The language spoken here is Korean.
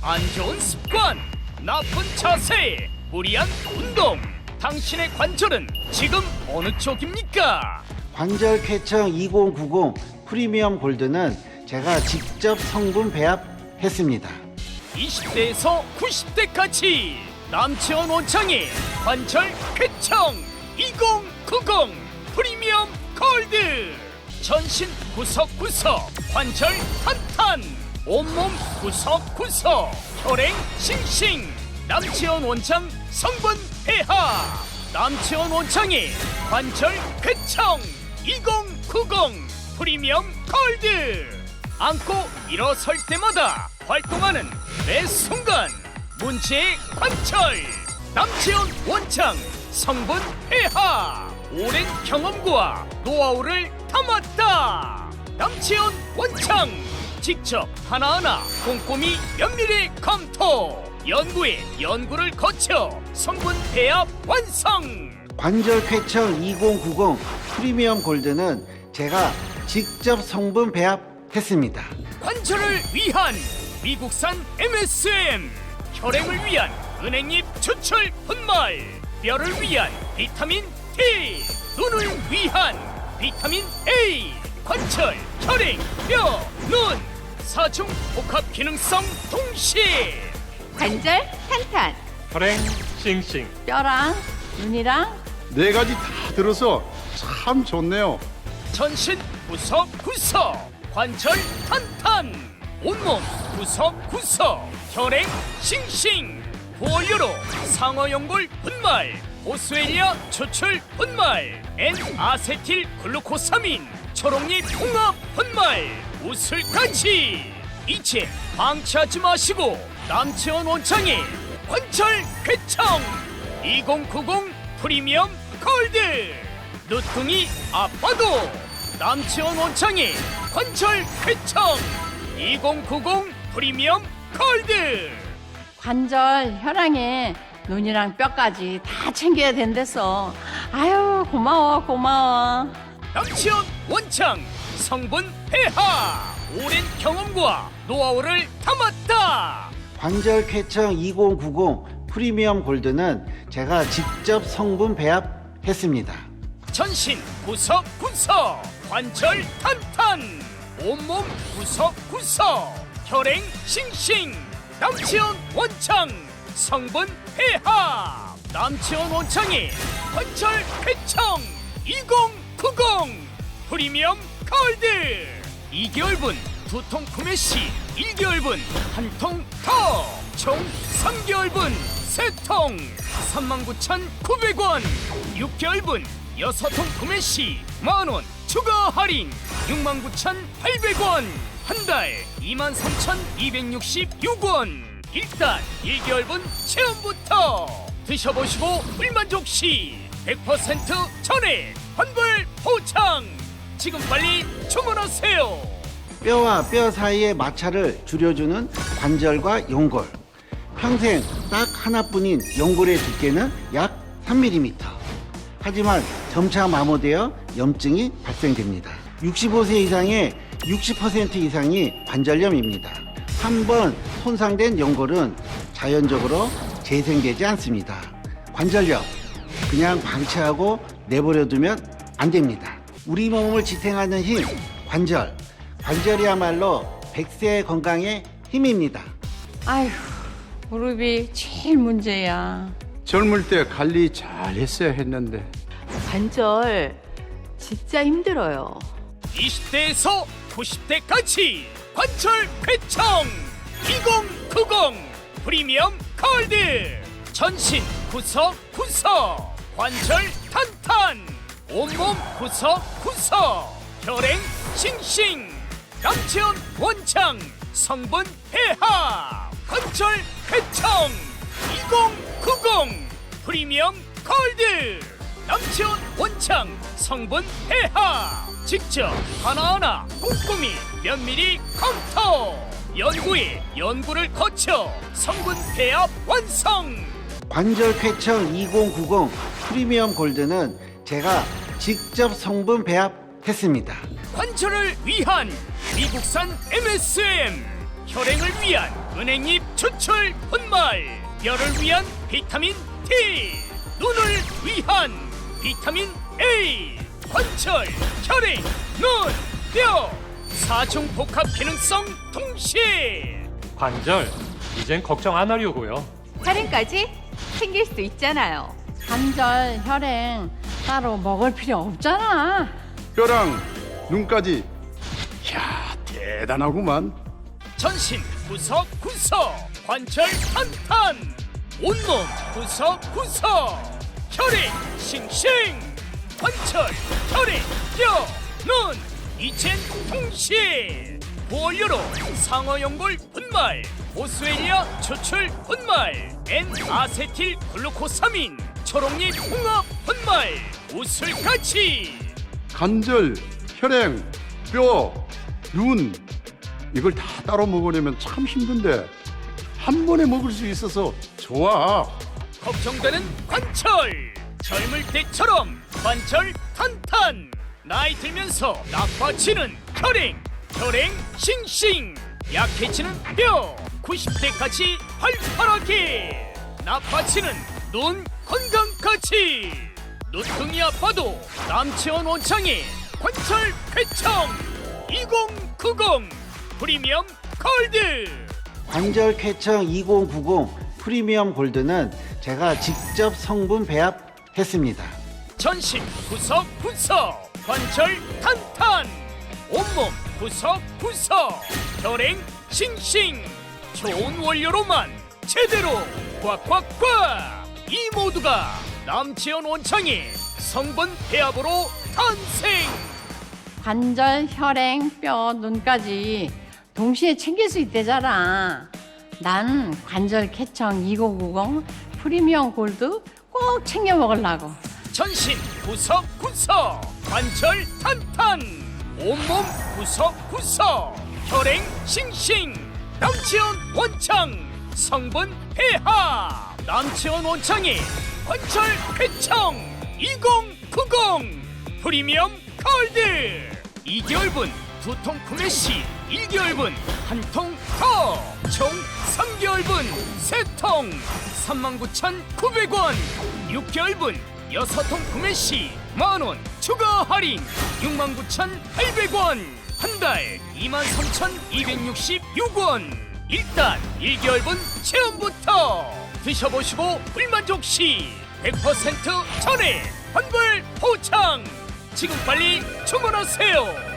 안 좋은 습관, 나쁜 자세, 무리한 운동. 당신의 관절은 지금 어느 쪽입니까? 관절 쾌청 2090 프리미엄 골드는 제가 직접 성분 배합했습니다. 20대에서 90대까지 남치원 원창의 관절 쾌청 2090 프리미엄 골드 전신 구석구석 관절 탄탄 온몸 구석구석 혈행 싱싱. 남치원 원창 성분 폐하. 남치원 원창의 관절 쾌청 2090 프리미엄 골드. 안고 일어설 때마다 활동하는 매 순간 문제의 관철. 남치원 원창 성분 폐하. 오랜 경험과 노하우를 담았다. 남치원 원창 직접 하나하나 꼼꼼히 면밀히 검토. 연구에 연구를 거쳐 성분 배합 완성. 관절 쾌청 2090 프리미엄 골드는 제가 직접 성분 배합했습니다. 관절을 위한 미국산 MSM 혈행을 위한 은행잎 추출 분말. 뼈를 위한 비타민 T 눈을 위한 비타민 A. 관절 혈행 뼈눈 사중 복합 기능성 동시에 관절 탄탄, 혈행 싱싱. 뼈랑 눈이랑 네 가지 다 들어서 참 좋네요. 전신 구석구석 관절 탄탄. 온몸 구석구석 혈행 싱싱. 보혈로 상어 연골 분말 보스웰리아 추출 분말 N 아세틸 글루코사민 초록잎 홍합 분말 우슬까지 이제 방치하지 마시고 남치원 원창의 관철 쾌청. 2090 프리미엄 골드. 누뚱이 아파도 남치원 원창의 관철 쾌청. 2090 프리미엄 골드. 관절, 혈행에 눈이랑 뼈까지 다 챙겨야 된댔어. 아유 고마워 고마워. 남치원 원창 성분 폐하! 오랜 경험과 노하우를 담았다! 관절 쾌청 2090 프리미엄 골드는 제가 직접 성분 배합했습니다. 전신 구석구석 관절 탄탄! 온몸 구석구석 혈행 싱싱! 남치원 원창 성분 폐하! 남치원 원창의 관절 쾌청 2090 프리미엄 골드 2개월분 두 통 구매 시 1개월분 한 통 더 총 3개월분 세통 39,900원 6개월분 6통 구매 시 만원 추가 할인 69,800원 한 달 23,266원 일단 1개월분 체험부터 드셔보시고 불만족 시 100% 전액 환불 보장 지금 빨리 주문하세요 뼈와 뼈 사이의 마찰을 줄여주는 관절과 연골. 평생 딱 하나뿐인 연골의 두께는 약 3mm. 하지만 점차 마모되어 염증이 발생됩니다. 65세 이상의 60% 이상이 관절염입니다. 한 번 손상된 연골은 자연적으로 재생되지 않습니다. 관절염 그냥 방치하고 내버려 두면 안 됩니다. 우리 몸을 지탱하는 힘 관절 관절이야말로 100세 건강의 힘입니다. 아휴 무릎이 제일 문제야. 젊을 때 관리 잘 했어야 했는데 관절 진짜 힘들어요. 20대에서 90대까지 관철 쾌청 2090 프리미엄 골드 전신 구석 구석 관절 탄탄 온몸 구석구석 혈행 싱싱. 남체온 원창. 성분 폐하 관절 쾌청. 2090 프리미엄 골드. 남치온 원창. 성분 폐하 직접 하나하나 꼼꼼히 면밀히 검토. 연구에 연구를 거쳐 성분 배합 완성. 관절 쾌청 2090 프리미엄 골드는 제가 직접 성분 배합했습니다. 관절을 위한 미국산 MSM 혈행을 위한 은행잎 추출 분말 뼈를 위한 비타민 D 눈을 위한 비타민 A 관철 혈행 눈뼈 사중 복합 기능성 동시에 관절 이젠 걱정 안 하려고요. 혈행까지 챙길 수 있잖아요. 관절, 혈행 따로 먹을 필요 없잖아. 뼈랑 눈까지. 이야, 대단하구만. 전신 구석구석 관절 탄탄 온몸 구석구석 혈액 싱싱 관절 혈액 뼈 눈 이젠 동시에 보혈료로 상어연골 분말 보스웰리아 추출 분말 N-아세틸 글루코사민 초록잎 홍합 분말 우슬까지 관절, 혈행, 뼈, 눈 이걸 다 따로 먹으려면 참 힘든데 한 번에 먹을 수 있어서 좋아. 걱정되는 관철. 젊을 때처럼 관철 탄탄. 나이 들면서 나빠지는 혈행 혈행 싱싱. 약해지는 뼈 90대까지 활발하게. 나빠지는 눈 건강까지 눈등이 아파도 남치원 원창의 관철 쾌청 2090 프리미엄 골드 관절 쾌청 2090 프리미엄 골드는 제가 직접 성분 배합했습니다. 전신 구석 구석 관절 탄탄 온몸 구석 구석 혈행 싱싱 좋은 원료로만 제대로 꽉꽉꽉 이 모두가 남지연 원창의 성분 배합으로 탄생 관절, 혈행, 뼈, 눈까지 동시에 챙길 수 있대잖아. 난 관절 캐청 2090 프리미엄 골드 꼭 챙겨 먹으려고. 전신 구석구석 관절 탄탄 온몸 구석구석 혈행 싱싱 남치원 원창 성분 해하 남치원 원창의 관절 쾌청 2090 프리미엄 골드. 2개월분 두통 구매 시 1개월분 한통 더. 총 3개월분 세통. 39,900원. 6개월분 여섯 통 구매 시 만 원 추가 할인. 69,800원. 한 달 23,266원. 일단 1개월분 체험부터 드셔보시고 불만족 시 100% 전에 환불 포창 지금 빨리 주문하세요